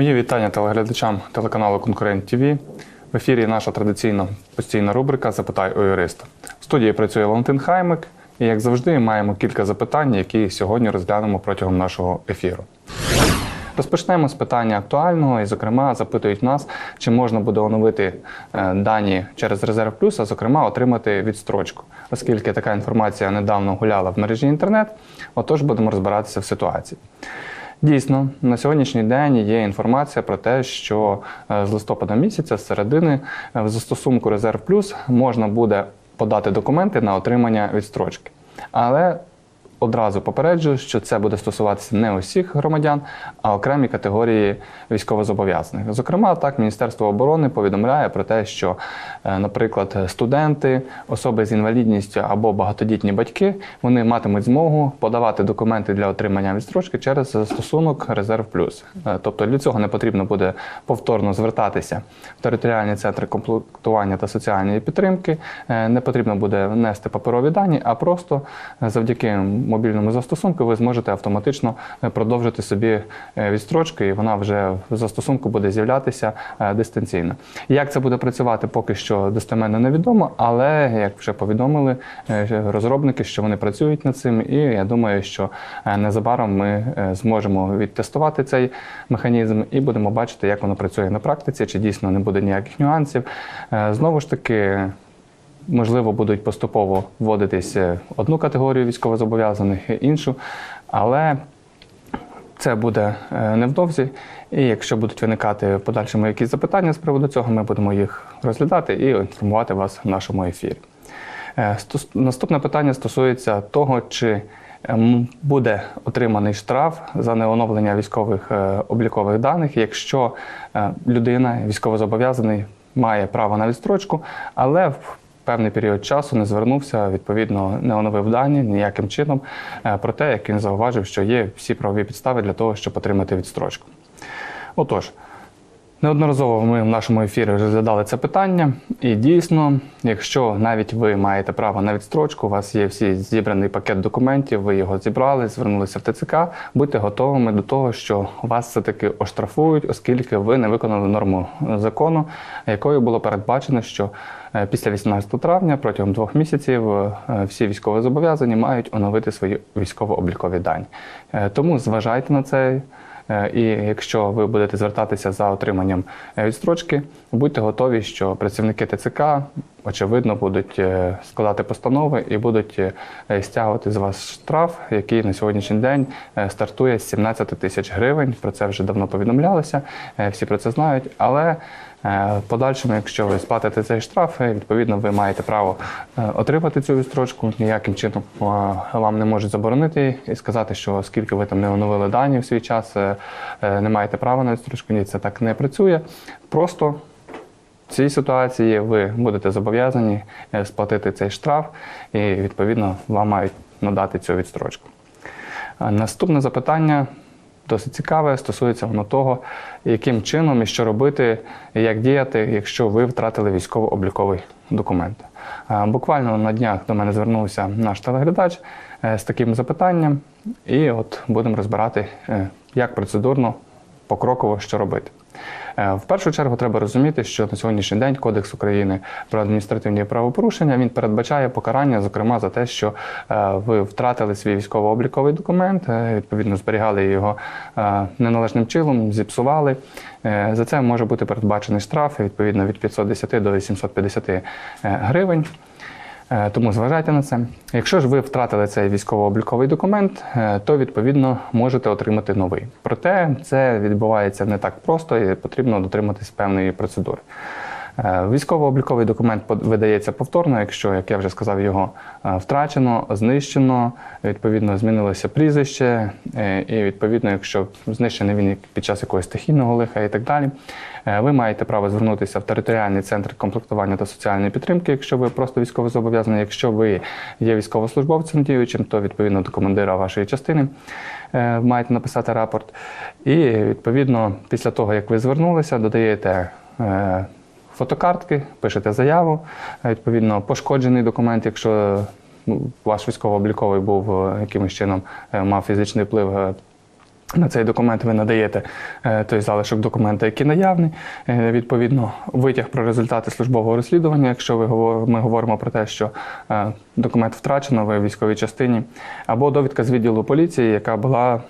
Мої вітання телеглядачам телеканалу Конкурент ТВ. В ефірі наша традиційна постійна рубрика Запитай у юриста. В студії працює Валентин Хаймик, і як завжди, маємо кілька запитань, які сьогодні розглянемо протягом нашого ефіру. Розпочнемо з питання актуального, і, зокрема, запитують нас, чи можна буде оновити е, дані через резерв плюс, а зокрема отримати відстрочку, оскільки така інформація недавно гуляла в мережі інтернет. Отож, будемо розбиратися в ситуації. Дійсно, на сьогоднішній день є інформація про те, що е, з листопада місяця, з середини, е, в застосунку Резерв Плюс можна буде подати документи на отримання відстрочки. Але одразу попереджую, що це буде стосуватися не усіх громадян, а окремі категорії військовозобов'язаних. Зокрема, так Міністерство оборони повідомляє про те, що, е, наприклад, студенти, особи з інвалідністю або багатодітні батьки вони матимуть змогу подавати документи для отримання відстрочки через застосунок Резерв Плюс. Е, Тобто для цього не потрібно буде повторно звертатися в територіальні центри комплектування та соціальної підтримки. Е, Не потрібно буде внести паперові дані, а просто завдяки мобільному застосунку ви зможете автоматично е, продовжити собі е, відстрочку, і вона вже в застосунку буде з'являтися е, дистанційно. Як це буде працювати, поки що достеменно невідомо, але як вже повідомили розробники, що вони працюють над цим, і я думаю, що незабаром ми зможемо відтестувати цей механізм і будемо бачити, як воно працює на практиці, чи дійсно не буде ніяких нюансів. Знову ж таки. Можливо, будуть поступово вводитись е, одну категорію військовозобов'язаних, іншу, але це буде е, невдовзі. І якщо будуть виникати в подальшому якісь запитання з приводу цього, ми будемо їх розглядати і інформувати вас в нашому ефірі. Е, Наступне питання стосується того, чи ем, буде отриманий штраф за неоновлення військових облікових даних, якщо людина, військовозобов'язаний, має право на відстрочку, але в певний період часу не звернувся, відповідно, не оновив дані ніяким чином. е, Проте, як він зауважив, що є всі правові підстави для того, щоб отримати відстрочку. Отож, Неодноразово ми в нашому ефірі розглядали це питання, і дійсно, якщо навіть ви маєте право на відстрочку, у вас є всі зібраний пакет документів, ви його зібрали, звернулися в ТЦК, будьте готовими до того, що вас все-таки оштрафують, оскільки ви не виконали норму закону, якою було передбачено, що після 18 травня протягом двох місяців е, всі військовозобов'язані мають оновити свої військово-облікові дані. Е, Тому зважайте на це. Е, І якщо ви будете звертатися за отриманням е, відстрочки, будьте готові, що працівники ТЦК очевидно будуть е, складати постанови і будуть е, стягувати з вас штраф, який на сьогоднішній день е, стартує з 17 тисяч гривень. Про це вже давно повідомлялося, е, всі про це знають. Але е, в подальшому, якщо ви сплатите цей штраф, е, відповідно ви маєте право е, отримати цю відстрочку. Ніяким чином е, вам не можуть заборонити і сказати, що оскільки ви там не оновили дані в свій час, е, е, не маєте права на відстрочку. Ні, це так не працює. Просто в цій ситуації ви будете зобов'язані е, сплатити цей штраф, і відповідно вам мають надати цю відстрочку. Наступне запитання досить цікаве, стосується воно того, яким чином і що робити, і як діяти, якщо ви втратили військово-обліковий документ. Буквально на днях до мене звернувся наш телеглядач е, з таким запитанням, і от будемо розбирати, е, як процедурно, покроково що робити. Е, В першу чергу треба розуміти, що на сьогоднішній день Кодекс України про адміністративні правопорушення він передбачає покарання, зокрема за те, що е, ви втратили свій військово-обліковий документ, е, відповідно зберігали його неналежним чином, зіпсували. За це може бути передбачений штраф відповідно від 510 до 850 е, гривень. Е, Тому зважайте на це. Якщо ж ви втратили цей військово-обліковий документ, е, то відповідно можете отримати новий. Проте це відбувається не так просто і потрібно дотриматись певної процедури. Е, Військово-обліковий документ видається повторно, якщо, як я вже сказав, його е, втрачено, знищено, відповідно змінилося прізвище, е, і відповідно, якщо знищений він під час якогось стихійного лиха і так далі, ви маєте право звернутися в територіальний центр комплектування та соціальної підтримки, якщо ви просто військовозобов'язаний. Якщо ви є військовослужбовцем діючим, то відповідно до командира вашої частини маєте написати рапорт. І відповідно, після того, як ви звернулися, додаєте. Фотокартки, пишете заяву, е, відповідно, пошкоджений документ, якщо ну, ваш військово-обліковий був е, якимось чином е, мав фізичний вплив На цей документ ви надаєте той залишок документа, який наявний. Відповідно, витяг про результати службового розслідування, якщо ви ми говоримо про те, що документ втрачено ви в військовій частині, або довідка з відділу поліції, яка була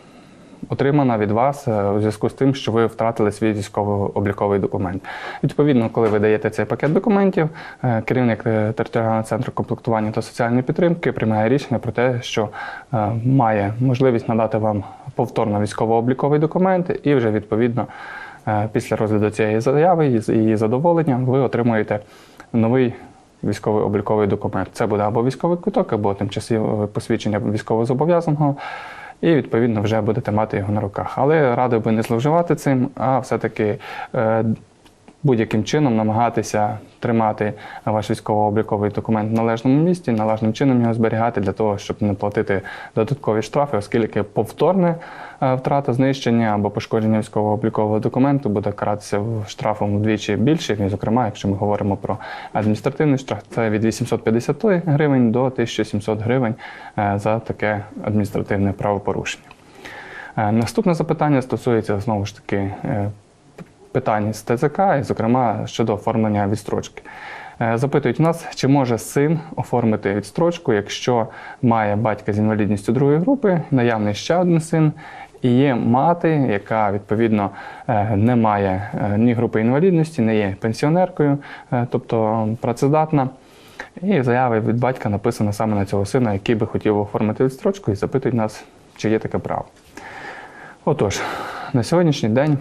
отримана від вас е, у зв'язку з тим, що ви втратили свій військово-обліковий документ. Відповідно, коли ви даєте цей пакет документів, е, керівник е, територіального центру комплектування та соціальної підтримки приймає рішення про те, що має можливість надати вам повторно військово-обліковий документ, і вже відповідно після розгляду цієї заяви і її задоволення ви отримуєте новий військовий обліковий документ. Це буде або військовий квиток, або тимчасове посвідчення військовозобов'язаного. І відповідно вже будете мати його на руках. Але радив би не зловживати цим, а все-таки е, будь-яким чином намагатися тримати ваш військово-обліковий документ в належному місці, належним чином його зберігати для того, щоб не платити додаткові штрафи, оскільки повторне е, втрата, знищення або пошкодження військово-облікового документу буде каратися штрафом вдвічі більше. І, зокрема, якщо ми говоримо про адміністративний штраф, це від 850 гривень до 1700 гривень е, за таке адміністративне правопорушення. Е, Наступне запитання стосується знову ж таки питань з ТЦК, і, зокрема, щодо оформлення відстрочки. Е, Запитують нас, чи може син оформити відстрочку, якщо має батька з інвалідністю другої групи, наявний ще один син, і є мати, яка відповідно е, не має е, ні групи інвалідності, не є пенсіонеркою, тобто працездатна. І заява від батька написана саме на цього сина, який би хотів оформити відстрочку, і запитують нас, чи є таке право. Отож, на сьогоднішній день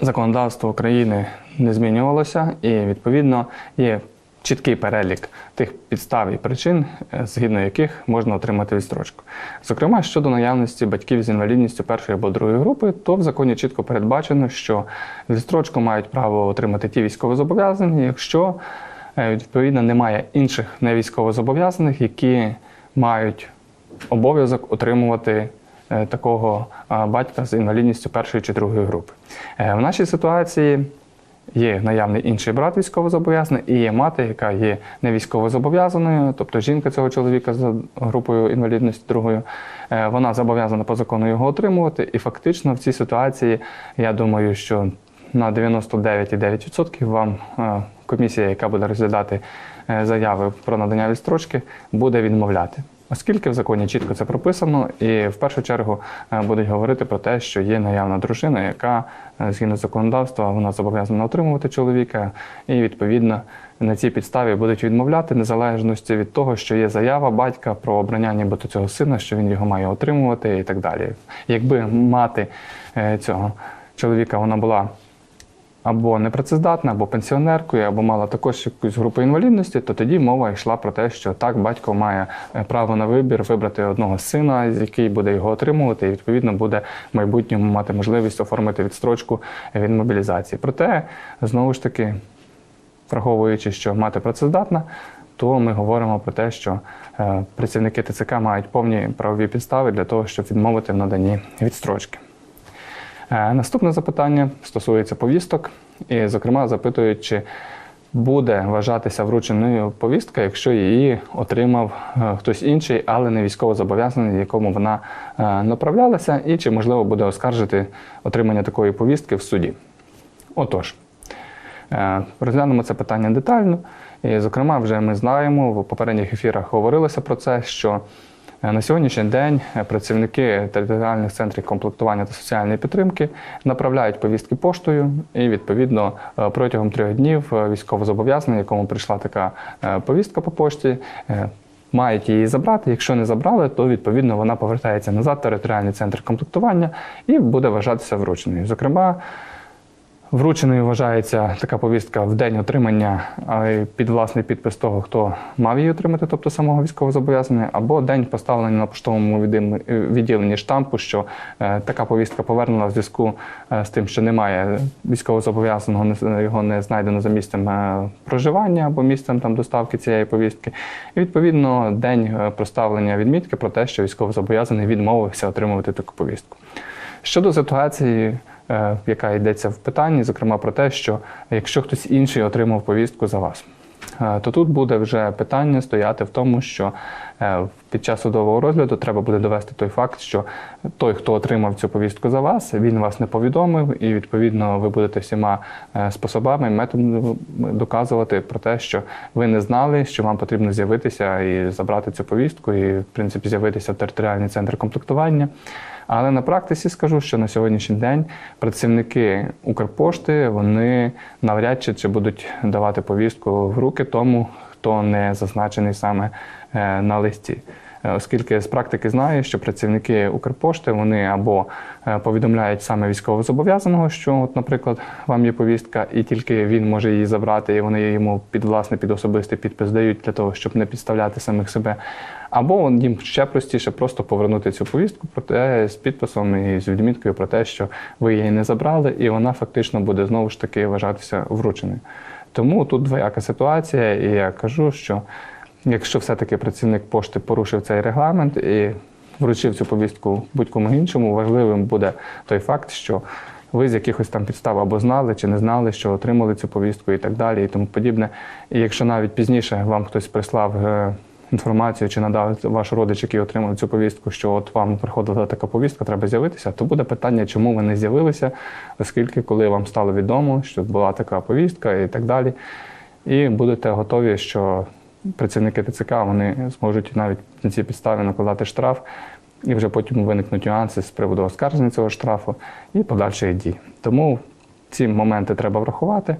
законодавство України не змінювалося, і відповідно є чіткий перелік тих підстав і причин, е, згідно яких можна отримати відстрочку. Зокрема, щодо наявності батьків з інвалідністю першої або другої групи, то в законі чітко передбачено, що відстрочку мають право отримати ті військовозобов'язані, якщо е, відповідно немає інших невійськовозобов'язаних, які мають обов'язок отримувати такого батька з інвалідністю першої чи другої групи. Е, В нашій ситуації є наявний інший брат військовозобов'язаний і є мати, яка є не військовозобов'язаною, тобто жінка цього чоловіка за групою інвалідності другою. Е, Вона зобов'язана по закону його отримувати. І фактично в цій ситуації я думаю, що на 99,9% вам е, комісія, яка буде розглядати е, заяви про надання відстрочки, буде відмовляти. Оскільки в законі чітко це прописано, і в першу чергу е, будуть говорити про те, що є наявна дружина, яка е, згідно законодавства вона зобов'язана отримувати чоловіка, і відповідно на цій підставі будуть відмовляти незалежності від того, що є заява батька про обрання нібито цього сина, що він його має отримувати і так далі. Якби мати е, цього чоловіка вона була або непрацездатна, або пенсіонеркою, або мала також якусь групу інвалідності, то тоді мова йшла про те, що так батько має е, право на вибір вибрати одного сина, який буде його отримувати, і відповідно буде в майбутньому мати можливість оформити відстрочку від мобілізації. Проте знову ж таки, враховуючи, що мати працездатна, то ми говоримо про те, що е, працівники ТЦК мають повні правові підстави для того, щоб відмовити в наданні відстрочки. Е, Наступне запитання стосується повісток, і, зокрема, запитують, чи буде вважатися врученою повістка, якщо її отримав е, хтось інший, але не військовозобов'язаний, якому вона е, направлялася, і чи можливо буде оскаржити отримання такої повістки в суді. Отож, Розглянемо це питання детально. І, зокрема, вже ми знаємо, в попередніх ефірах говорилося про це, що на сьогоднішній день е, працівники територіальних центрів комплектування та соціальної підтримки направляють повістки поштою, і відповідно е, протягом трьох днів е, військовозобов'язаний, якому прийшла така е, повістка по пошті. е, Мають її забрати. Якщо не забрали, то відповідно вона повертається назад в територіальний центр комплектування і буде вважатися врученою. Зокрема, Врученою вважається така повістка в день отримання під власний підпис того, хто мав її отримати, тобто самого військовозобов'язаного, або день поставлення на поштовому відділенні штампу, що е, така повістка повернена в зв'язку е, з тим, що немає військовозобов'язаного, його не знайдено за місцем е, проживання або місцем там доставки цієї повістки. І відповідно день е, проставлення відмітки про те, що військовозобов'язаний відмовився отримувати таку повістку. Щодо ситуації, е, яка йдеться в питанні, зокрема про те, що якщо хтось інший отримав повістку за вас, е, то тут буде вже питання стояти в тому, що е, під час судового розгляду треба буде довести той факт, що той, хто отримав цю повістку за вас, він вас не повідомив, і відповідно ви будете всіма е, способами, методами доказувати про те, що ви не знали, що вам потрібно з'явитися і забрати цю повістку, і в принципі з'явитися в територіальний центр комплектування. Але на практиці скажу, що на сьогоднішній день працівники Укрпошти вони навряд чи, чи будуть давати повістку в руки тому, хто не зазначений саме е, на листі. Е, Оскільки з практики знаю, що працівники Укрпошти вони або е, повідомляють саме військовозобов'язаного, що, от, наприклад, вам є повістка, і тільки він може її забрати, і вони йому під власний, під особистий підпис дають для того, щоб не підставляти самих себе. Або їм ще простіше просто повернути цю повістку проте з підписом і з відміткою про те, що ви її не забрали, і вона фактично буде знову ж таки вважатися врученою. Тому тут двояка ситуація, і я кажу, що якщо все-таки працівник пошти порушив цей регламент і вручив цю повістку будь-кому іншому, важливим буде той факт, що ви з якихось там підстав або знали чи не знали, що отримали цю повістку і так далі, і тому подібне. І якщо навіть пізніше вам хтось прислав е, інформацію чи надав ваш родич, який отримав цю повістку, що от вам приходила така повістка, треба з'явитися, то буде питання, чому ви не з'явилися, оскільки коли вам стало відомо, що була така повістка і так далі, і будете готові, що працівники ТЦК вони зможуть навіть на цій підставі накладати штраф, і вже потім виникнуть нюанси з приводу оскарження цього штрафу і подальших дій. Тому ці моменти треба врахувати.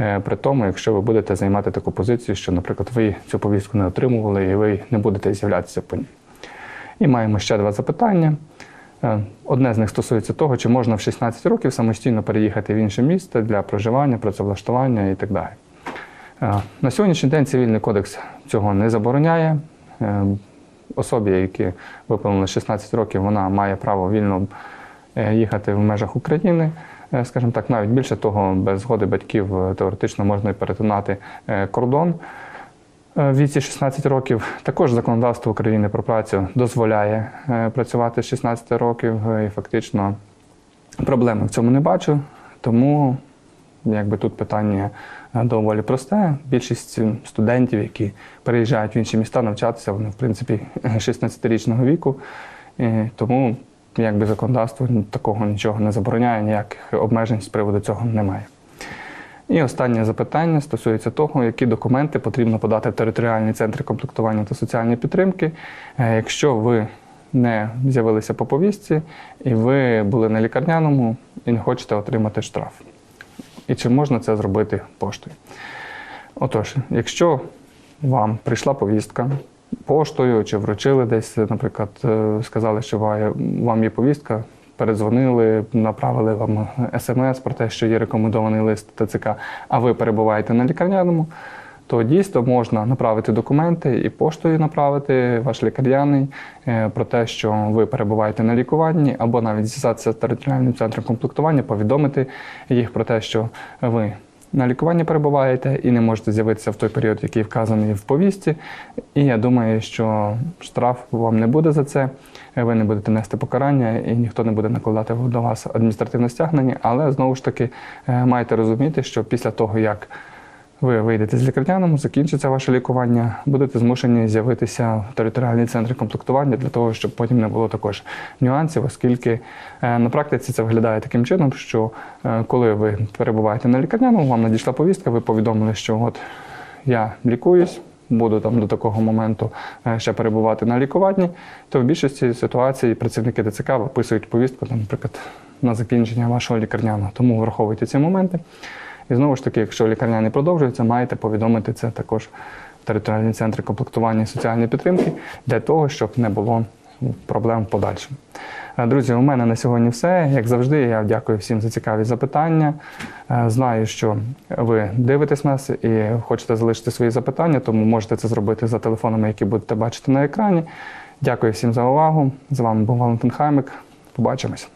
е, При тому, якщо ви будете займати таку позицію, що, наприклад, ви цю повістку не отримували і ви не будете з'являтися по ній. І маємо ще два запитання. Е, Одне з них стосується того, чи можна в 16 років самостійно переїхати в інше місце для проживання, працевлаштування і так далі. На сьогоднішній день цивільний кодекс цього не забороняє. Е, Особі, які виповнили 16 років, вона має право вільно е, їхати в межах України. Е, Скажімо так, навіть більше того, без згоди батьків теоретично можна і перетинати кордон в віці 16 років. Також законодавство України про працю дозволяє працювати з 16 років, і фактично проблеми в цьому не бачу. Тому якби тут питання е, доволі просте. Більшість студентів, які переїжджають в інші міста навчатися, вони в принципі 16-річного віку. І тому якби законодавство такого нічого не забороняє, ніяких обмежень з приводу цього немає. І останнє запитання стосується того, які документи потрібно подати в територіальні центри комплектування та соціальної підтримки, е, якщо ви не з'явилися по повістці і ви були на лікарняному і не хочете отримати штраф. І чи можна це зробити поштою? Отож, якщо вам прийшла повістка поштою чи вручили десь, наприклад, е, сказали, що вам є повістка, передзвонили, направили вам смс про те, що є рекомендований лист ТЦК, а ви перебуваєте на лікарняному, то дійсно можна направити документи і поштою направити ваш лікарняний е, про те, що ви перебуваєте на лікуванні, або навіть зв'язатися з територіальним центром комплектування, повідомити їх про те, що ви на лікуванні перебуваєте і не можете з'явитися в той період, який вказаний в повісті. І я думаю, що штраф вам не буде за це. Ви не будете нести покарання і ніхто не буде накладати до вас адміністративне стягнення. Але знову ж таки е, маєте розуміти, що після того, як ви вийдете з лікарняному, закінчиться ваше лікування, будете змушені з'явитися в територіальні центри комплектування для того, щоб потім не було також нюансів, оскільки е, на практиці це виглядає таким чином, що е, коли ви перебуваєте на лікарняному, вам надійшла повістка, ви повідомили, що от я лікуюсь. Буду там до такого моменту е, ще перебувати на лікуванні, то в більшості ситуацій працівники ТЦК виписують повістку, наприклад, на закінчення вашого лікарняного. Тому враховуйте ці моменти. І знову ж таки, якщо лікарня не продовжується, маєте повідомити це також в територіальні центри комплектування і соціальної підтримки для того, щоб не було проблем в подальшому. Е, Друзі, у мене на сьогодні все. Як завжди, я дякую всім за цікаві запитання. Е, Знаю, що ви дивитесь нас і хочете залишити свої запитання, тому можете це зробити за телефонами, які будете бачити на екрані. Дякую всім за увагу. З вами був Валентин Хаймик. Побачимось.